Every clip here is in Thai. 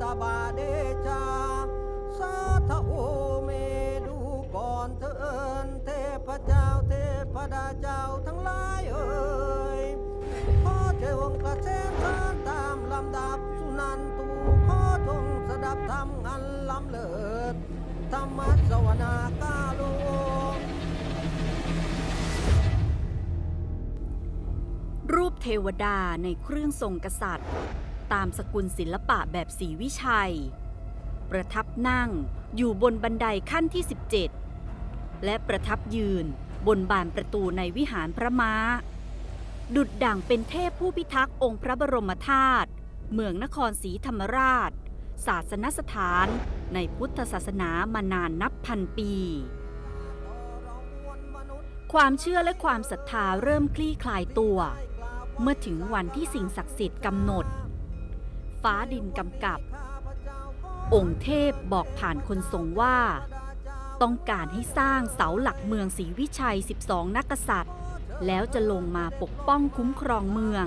ตบาเดจาสาธโอเมดูก่อนเถินเทพเจ้าเทพดาเจ้าทั้งหลายเอ่ยขอเจ้าองกระเซ็นสานตามลำดับสุนันตูขอจงสดับธรรมอันล้ำเลิศธรรมสวนากาโลรูปเทวดาในเครื่องทรงกษัตริย์ ตามสกุลศิลปะแบบสีวิชัย ประทับนั่งอยู่บนบันไดขั้นที่ 17 และประทับยืนบนบานประตูในวิหารพระม้า ดุดดั่งเป็นเทพผู้พิทักษ์องค์พระบรมธาตุเมืองนครศรีธรรมราช ศาสนสถานในพุทธศาสนามานานนับพันปี ความเชื่อและความศรัทธาเริ่มคลี่คลายตัว เมื่อถึงวันที่สิ่งศักดิ์สิทธิ์กำหนด ฟ้าดินกำกับ องค์เทพบอกผ่านคนทรงว่า ต้องการให้สร้างเสาหลักเมืองศรีวิชัย 12 นักษัตริย์ แล้วจะลงมาปกป้องคุ้มครองเมือง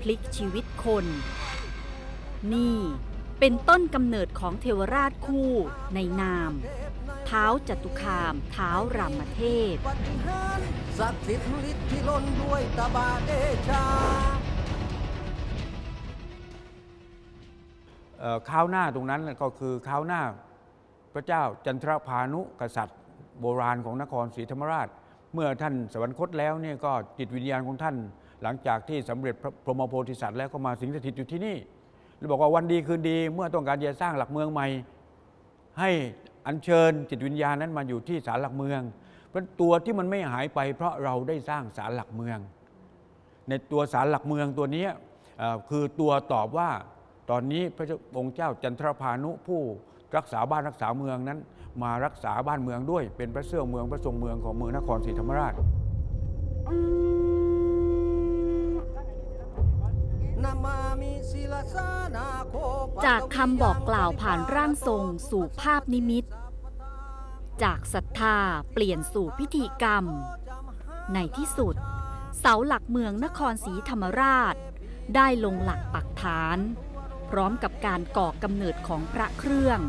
พลิกชีวิตคน นี่เป็นต้นกำเนิดของเทวราชคู่ในนามเท้าจตุคามเท้ารามเทพ ศักดิ์สิทธิ์ฤทธิ์ที่ล้นด้วยตบาเดชา ข้าวหน้าตรงนั้นก็คือข้าวหน้าพระเจ้าจันทรพานุกษัตริย์ โบราณของนครศรีธรรมราช เมื่อท่านสวรรคตแล้วเนี่ยก็จิตวิญญาณของท่าน หลังจากที่สำเร็จพระพรหมโพธิสัตว์แล้วก็มาสิงสถิตอยู่ที่นี่แล้วบอกว่าวันดีคืนดีเมื่อต้องการจะสร้างหลักเมืองใหม่ ให้อัญเชิญจิตวิญญาณนั้นมาอยู่ที่ศาลหลักเมืองเพราะตัวที่มันไม่หายไป เพราะเราได้สร้างศาลหลักเมือง ในตัวศาลหลักเมืองตัวนี้คือตัวตอบว่า ตอนนี้พระเจ้าองค์เจ้าจันทรพานุผู้รักษาบ้านรักษาเมืองนั้น มารักษาบ้านเมืองด้วย เป็นพระเสื้อเมืองพระทรงเมืองของเมืองนครศรีธรรมราชนามามิศิลสานาโคปัตตวิจากคำบอกกล่าวผ่านร่างทรงสู่ภาพนิมิต จากศรัทธาเปลี่ยนสู่พิธีกรรม ในที่สุด เสาหลักเมืองนครศรีธรรมราช ได้ลงหลักปักฐาน พร้อมกับการก่อกำเนิดของพระเครื่อง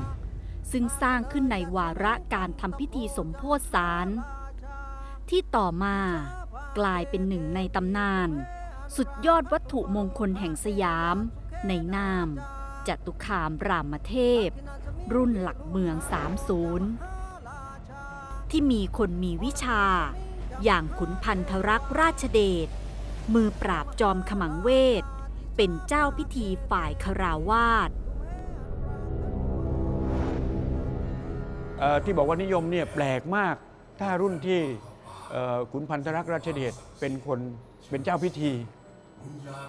ซึ่งสร้างขึ้นในวาระการทำพิธีสมโพธิสาร ที่ต่อมากลายเป็นหนึ่งในตำนาน สุดยอดวัตถุมงคลแห่งสยาม ในนามจตุคามรามเทพ รุ่นหลักเมือง 30 ที่มีคนมีวิชา อย่างขุนพันธรักษ์ราชเดชมือปราบจอมขมังเวท เป็นเจ้าพิธีฝ่ายคาราวาสที่บอกว่านิยมเนี่ยแปลกมาก ถ้ารุ่นที่ขุนพันธรักษ์ราชเดชเป็นคนเป็นเจ้าพิธี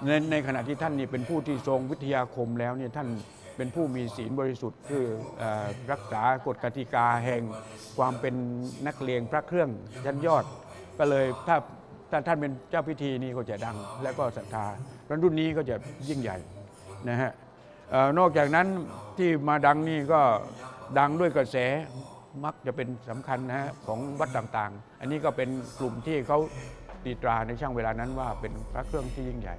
ในในขณะที่ท่านนี่เป็นผู้ที่ทรงวิทยาคมแล้วเนี่ยท่านเป็นผู้มีศีลบริสุทธิ์ คือเออรักษากฎกติกาแห่งความเป็นนักเลงพระเครื่องชั้นยอด ก็เลยถ้า ถ้าท่านเป็นเจ้าพิธีนี่ก็จะดัง และก็ศรัทธารุ่นนี้ก็จะยิ่งใหญ่นะฮะออนอกจากนั้นที่มาดังนี่ก็ดังด้วยกระแสมักจะเป็นสำคัญนะฮะของวัดต่างๆ อันนี้ก็เป็นกลุ่มที่เขาตีตราในช่วงเวลานั้นว่าเป็นพระเครื่องที่ยิ่งใหญ่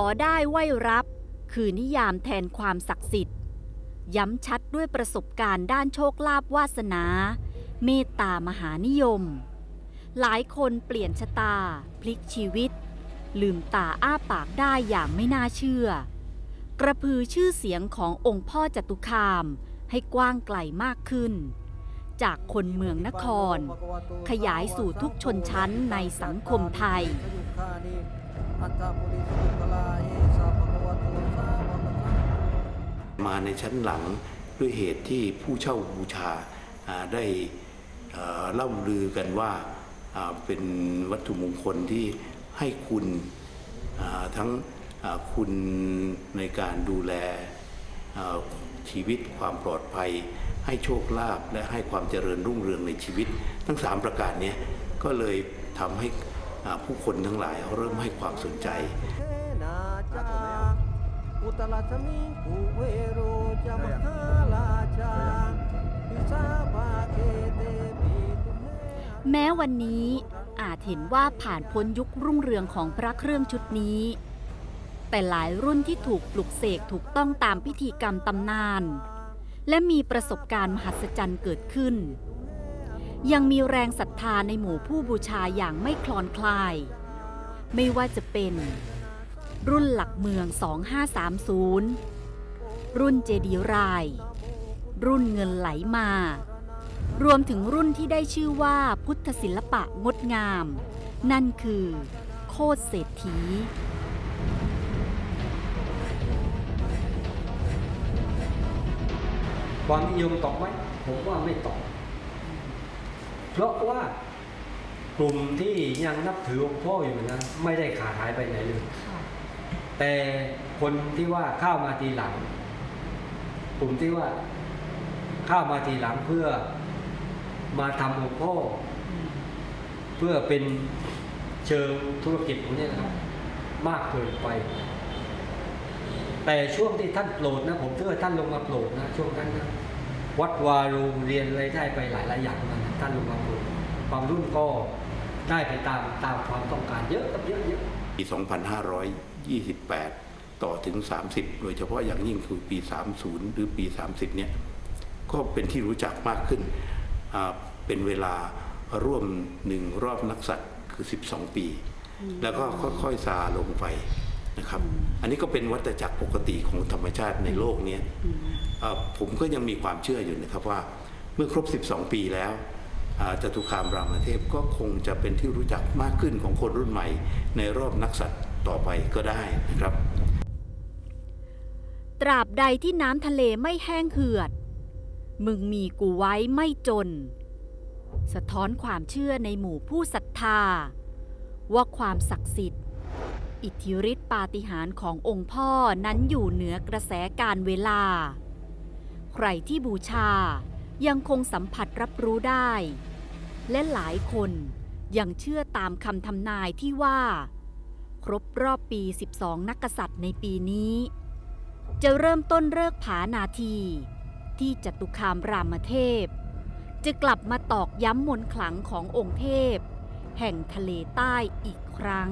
อได้ไหวรับ คือนิยามแทนความศักดิ์สิทธิ์ ย้ำชัดด้วยประสบการณ์ด้านโชคลาภวาสนา เมตตามหานิยม หลายคนเปลี่ยนชะตา พลิกชีวิต ลืมตาอ้าปากได้อย่างไม่น่าเชื่อ กระพือชื่อเสียงขององค์พ่อจตุคามให้กว้างไกลมากขึ้น จากคนเมืองนคร ขยายสู่ทุกชนชั้นในสังคมไทย มาในชั้นหลังด้วยเหตุที่ผู้เช่าบูชาได้เล่าลือกันว่าเป็นวัตถุมงคลที่ให้คุณทั้งคุณในการดูแลชีวิตความปลอดภัย ให้โชคลาภและให้ความเจริญรุ่งเรืองในชีวิต ทั้งสามประการนี้ก็เลยทำให้ ผู้คนทั้งหลายเริ่มให้ความสนใจ อุตลสมิงกุเวโรจมหาราชาดิสาภาเคเตปิแม้วันนี้อาจเห็นว่าผ่านพ้นยุครุ่งเรืองของพระเครื่องชุดนี้ แต่หลายรุ่นที่ถูกปลุกเสกถูกต้องตามพิธีกรรมตำนาน และมีประสบการณ์มหัศจรรย์เกิดขึ้น ยังมีแรงศรัทธาในหมู่ผู้บูชาอย่างไม่คลอนคลาย ไม่ว่าจะเป็น รุ่นหลักเมือง 2530 รุ่นเจดีราย รุ่นเงินไหลมา รวมถึงรุ่นที่ได้ชื่อว่าพุทธศิลปะงดงาม นั่นคือ โคตรเศรษฐีความนิยมตกไหมผมว่าไม่ตก เพราะว่ากลุ่มที่ยังนับถือองค์พ่ออยู่นะไม่ได้ขาดหายไปไหนเลยแต่คนที่ว่าเข้ามาทีหลัง กลุ่มที่ว่าเข้ามาทีหลังเพื่อมาทำองค์พ่ออเพื่อเป็นเชิงธุรกิจของเนี่ยนะครับมากเกินไป แต่ช่วงที่ท่านโปรดนะ ผมเชื่อว่าท่านลงมาโปรดนะ ช่วงนั้นนะ วัดวาโรงเรียนอะไรได้ไปหลายหลายอย่างนะท่านลงมาโปรดความรุ่นก็ได้ไปตามตามความต้องการเยอะครับเยอะเยอะปี 2528 ต่อถึง 30 โดยเฉพาะอย่างยิ่งคือปี 30 หรือปี 30 เนี่ย ก็เป็นที่รู้จักมากขึ้นอ่าเป็นเวลาร่วมหนึ่งรอบนักสัตว์คือ 12 ปี แล้วก็ค่อยๆซาลงไป นะครับ อันนี้ก็เป็นวัฏจักรปกติของธรรมชาติในโลกเนี้ยอ่าผมก็ยังมีความเชื่ออยู่นะครับว่าเมื่อครบ 12 ปีแล้วอ่าจตุคามรามเทพก็คงจะเป็นที่รู้จักมากขึ้นของคนรุ่นใหม่ ในรอบนักสัตว์ต่อไปก็ได้นะครับ ตราบใดที่น้ำทะเลไม่แห้งเหือด มึงมีกูไว้ไม่จน สะท้อนความเชื่อในหมู่ผู้ศรัทธา ว่าความศักดิ์สิทธิ์ อิทธิฤทธิปาฏิหาริย์ขององค์พ่อนั้นอยู่เหนือกระแสการเวลา ใครที่บูชายังคงสัมผัสรับรู้ได้ และหลายคนยังเชื่อตามคำทำนายที่ว่า ครบรอบปี 12 นักกษัตริย์ในปีนี้ จะเริ่มต้นเลิกผานาที ที่จตุคามรามเทพ จะกลับมาตอกย้ำมนต์ขลังขององค์เทพ แห่งทะเลใต้อีกครั้ง